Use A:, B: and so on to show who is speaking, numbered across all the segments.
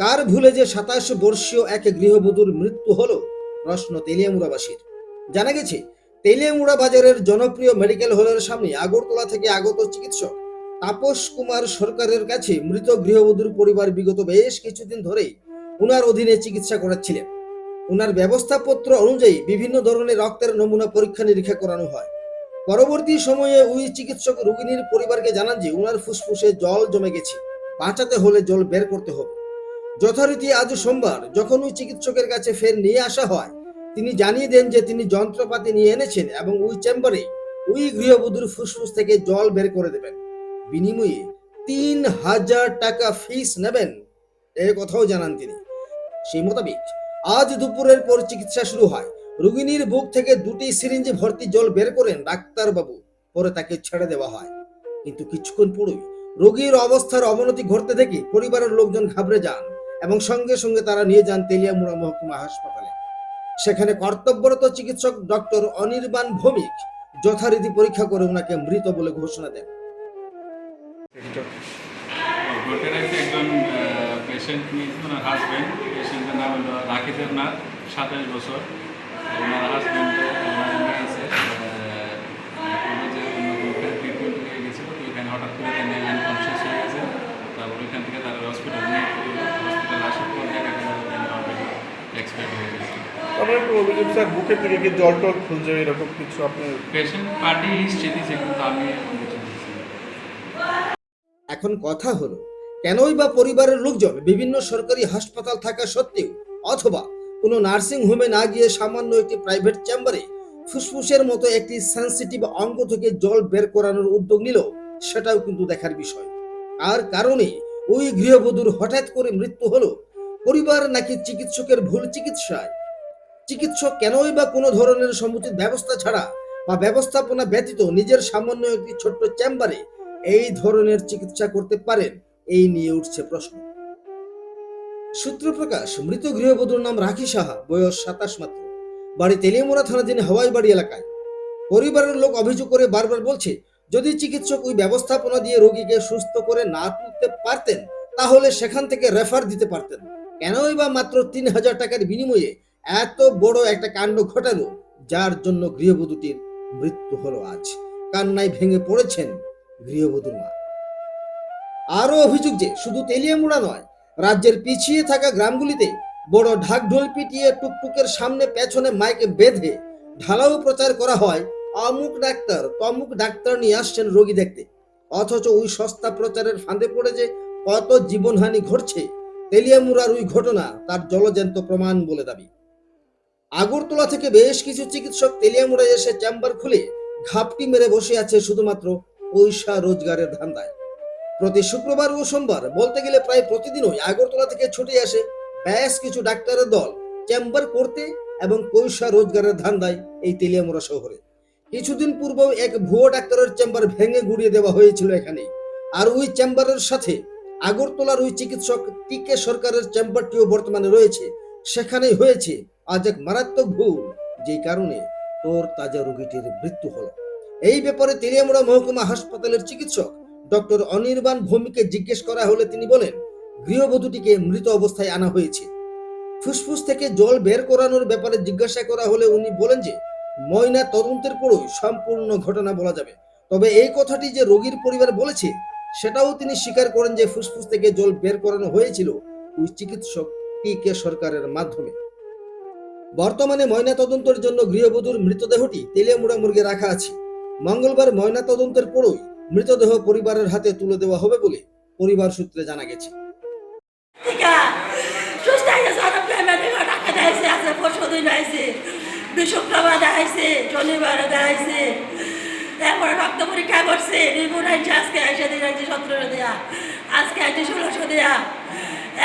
A: কার ভুলে যে সাতাশ বর্ষীয় এক গৃহবধূর মৃত্যু হলো? প্রশ্ন তেলিয়ামুড়াবাসীর। জানা গেছে, তেলিয়ামুড়া বাজারের জনপ্রিয় মেডিকেল হলের সামনে আগরতলা থেকে আগত চিকিৎসক তাপস কুমার সরকারের কাছে মৃত গৃহবধূর পরিবার বিগত বেশ কিছুদিন ধরেই উনার অধীনে চিকিৎসা করাচ্ছিলেন। উনার ব্যবস্থাপত্র অনুযায়ী বিভিন্ন ধরনের রক্তের নমুনা পরীক্ষা নিরীক্ষা করানো হয়। পরবর্তী সময়ে ওই চিকিৎসক রোগিনীর পরিবারকে জানান যে, উনার ফুসফুসে জল জমে গেছে। বাঁচাতে হলে জল বের করতে হবে। যথারীতি আজ সোমবার যখন ওই চিকিৎসকের কাছে ফের নিয়ে আসা হয়, তিনি জানিয়ে দেন যে তিনি যন্ত্রপাতি নিয়ে এনেছেন এবং ওই চেম্বারে ওই গৃহবধূর ফুসফুস থেকে জল বের করে দেবেন। বিনিময়ে তিন হাজার টাকা ফিস নেবেন এই কথাও জানান তিনি। সেই মোতাবেক আজ দুপুরের পর চিকিৎসা শুরু হয়। রোগিনীর বুক থেকে দুটি সিরিঞ্জে ভর্তি জল বের করেন ডাক্তারবাবু। পরে তাকে ছেড়ে দেওয়া হয়। কিন্তু কিছুক্ষণ পরই রোগীর অবস্থার অবনতি ঘটতে দেখে পরিবারের লোকজন ঘাবড়ে যান। এবং সঙ্গে সঙ্গে তারা নিয়ে যান তেলিয়ামুড়া মহকুমা হাসপাতালে। সেখানে কর্তব্যরত চিকিৎসক ডক্টর অনির্বাণ ভৌমিক যথারীতি পরীক্ষা করে ওনাকে মৃত বলে ঘোষণা দেন।
B: একজন পেশেন্ট নিয়েছে ওনার হাজব্যান্ড পেশেন্টের নাম হলো রাখিদের নাথ সাতাশ বছর। ওনার হাজব্যান্ড
C: একটু অভিযোগ স্যার বুকে থেকে কি জল টল খুঁজে এরকম কিছু আপনি
B: পেশেন্ট পার্টি হিস্ট্রি দিয়েছে কিন্তু আমি।
A: এখন কথা হলো কেনই বা পরিবারের লোকজন বিভিন্ন সরকারি হাসপাতাল থাকা সত্ত্বেও অথবা কোনো নার্সিং হোমে না গিয়ে সামান্য একটি প্রাইভেট চেম্বারে ফুসফুসের মতো একটি সেন্সিটিভ অঙ্গ থেকে জল বের করানোর উদ্যোগ নিল সেটাও কিন্তু দেখার বিষয় আর কারণে ওই গৃহবধূর হঠাৎ করে মৃত্যু হলো পরিবার নাকি চিকিৎসকের ভুল চিকিৎসায় চিকিৎসক কেনই বা কোনো ধরনের সমুচিত ব্যবস্থা ছাড়া বা ব্যবস্থাপনা ব্যতীত নিজের সামান্য একটি ছোট্ট চেম্বারে এই ধরনের চিকিৎসা করতে পারেন, এই নিয়ে উঠছে প্রশ্ন। সূত্র প্রকাশ মৃত গৃহবধূর নাম রাখি সাহা, বয়স সাতাশ মাত্র। বাড়ি তেলিয়ামোড়া থানাধীন হাওয়াই বাড়ি এলাকায়। পরিবারের লোক অভিযোগ করে বারবার বলছে, যদি চিকিৎসক ওই ব্যবস্থাপনা দিয়ে রোগীকে সুস্থ করে না তুলতে পারতেন, তাহলে সেখান থেকে রেফার দিতে পারতেন। কেনই বা মাত্র তিন হাজার টাকার বিনিময়ে এত বড় একটা কাণ্ড ঘটালো, যার জন্য গৃহবধূটির মৃত্যু হলো আজ। কান্নায় ভেঙে পড়েছেন গৃহবধূর মা। আরও অভিযোগ যে, শুধু তেলিয়ামুড়া নয়, রাজ্যের পিছিয়ে থাকা গ্রামগুলিতে বড় ঢাক ঢোল পিটিয়ে টুকটুকের সামনে পেছনে মাইকে বেঁধে ঢালাও প্রচার করা হয়, অমুক ডাক্তার তমুক ডাক্তার নিয়ে আসছেন রোগী দেখতে। অথচ ওই সস্তা প্রচারের ফাঁদে পড়ে যে কত জীবনহানি ঘটছে, তেলিয়ামুড়ার ওই ঘটনা তার জলজ্যান্ত প্রমাণ বলে দাবি। আগরতলা থেকে বেশ কিছু চিকিৎসক তেলিয়ামুড়ায় এসে চেম্বার খুলে ঘাপটি মেরে বসে আছে শুধুমাত্র পয়সা রোজগারের ধান্দায়। প্রতি শুক্রবার ও সোমবার বলতে গেলে প্রায় প্রতিদিনই আগরতলা থেকে ছুটে আসে বেশ কিছু ডাক্তারের দল চেম্বার করতে এবং পয়সা রোজগারের ধান্দায় এই তেলিয়ামুড়া শহরে। কিছুদিন পূর্বেও এক ভুয়ো ডাক্তারের চেম্বার ভেঙে গুড়িয়ে দেওয়া হয়েছিল এখানে। আর ওই চেম্বারের সাথে আগরতলার ওই চিকিৎসক টিকে সরকারের চেম্বারটিও বর্তমানে রয়েছে। সেখানেই হয়েছে আজ এক মারাত্মক ভুল, যেই কারণে তোর তাজা রোগীটির মৃত্যু হলো। এই ব্যাপারে তেলিয়ামুড়া মহকুমা হাসপাতালের চিকিৎসক ডক্টর অনির্বাণ ভৌমিকে জিজ্ঞেস করা হলে তিনি বলেন, গৃহবধূটিকে মৃত অবস্থায় আনা হয়েছে। ফুসফুস থেকে জল বের করানোর ব্যাপারে জিজ্ঞাসা করা হলে উনি বলেন যে, ময়না তদন্তের পরই সম্পূর্ণ ঘটনা বলা যাবে। তবে এই কথাটি যে রোগীর পরিবার বলেছে, সেটাও তিনি স্বীকার করেন যে ফুসফুস থেকে জল বের করানো হয়েছিল ওই চিকিৎসক টি কে সরকারের মাধ্যমে। বর্তমানে ময়না তদন্তের জন্য গৃহবধূর মৃতদেহটি তেলিয়ামুড়া মুরগে রাখা আছে। মঙ্গলবার ময়না তদন্তের পরই মৃতদেহ পরিবারের হাতে তুলে দেওয়া হবে বলে পরিবার সূত্রে জানা গেছে।
D: শনিবার দেখাইছে রক্ত পরীক্ষা করছে আজকে এসে দিন সতেরো দেয়া। আজকে আনছে ষোলোশো দেয়া।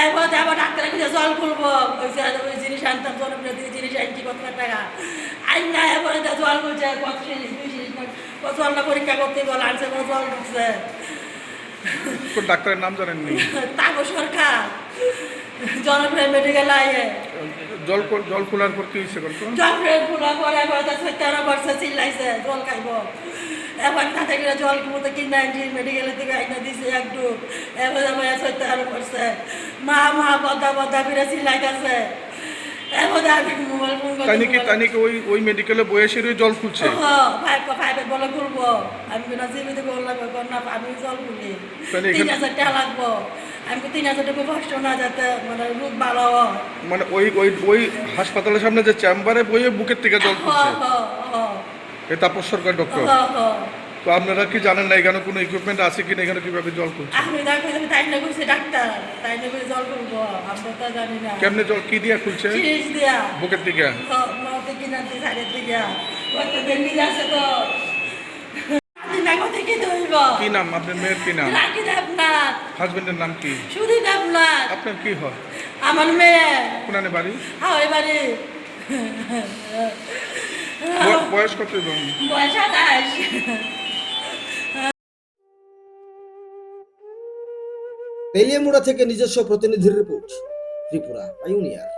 D: এরপর আবার ডাক্তার কাছে জল খুলবো। ওই জিনিস আনতাম জনপ্রিয় দিকে জিনিস আনছি কত টাকা? আইন না এরপরে জল খুলছে কত জিনিস দুই জিনিস কত জলটা পরীক্ষা করতে বলে আনছে কত জল ঢুকছে
C: ডাক্তারের নাম জানেননি?
D: তাগো সরকার জনপ্রিয় মেডিকেল আইয়ে
C: জল জল খোলার পর কি হয়েছে গল্প
D: জনপ্রিয় পুরো সত্তর চিল্লাইছে জল খাইব। এবার তাতে করে জল মতো কিনে আনছি মেডিকেলের থেকে আইনা দিছে একটু। এবার আমার সত্তর বর্ষে মা মা বদা বদা ফিরে চিল্লাইতেছে। এখন আমি মোবাইল ফোন
C: তাই নাকি তাই নাকি ওই ওই মেডিকেলে বয়সেরই জল খুলছে?
D: বলে খুলবো। আমি কিনা জিবিতে বললাম না আমি জল খুলি। তিন হাজার টাকা লাগবো। আমি তিন হাজার টাকা কষ্ট না যাতে মানে রোগ ভালো হয়?
C: মানে ওই ওই ওই হাসপাতালের সামনে যে চেম্বারে বইয়ে বুকের থেকে জল খুলছে? এই তাপস সরকার ডক্টর
D: হ হ
C: তো আপনারা কি জানেন না এখানে কোনো ইকুইপমেন্ট আছে কিনা এখানে কীভাবে জল
D: আমি দেখো তাই না কইছি ডাক্তার? তাই না না।
C: কেমনে জল কি দিয়ে খুলছে? বুকের
D: দিকে? না কোথায় কি
C: কি নাম? আপনার মেয়ের কি নাম? হাজবেন্ডের নাম কি? আপনার কি হয়?
D: আমার মেয়ে।
C: কোনানে বাড়ি?
D: হ্যাঁ
C: বয়- বয়স কত এবং
D: বয়স আঠাশ
A: তেলিয়ামুড়া থেকে নিজস্ব প্রতিনিধির রিপোর্ট ত্রিপুরা পাইওনিয়ার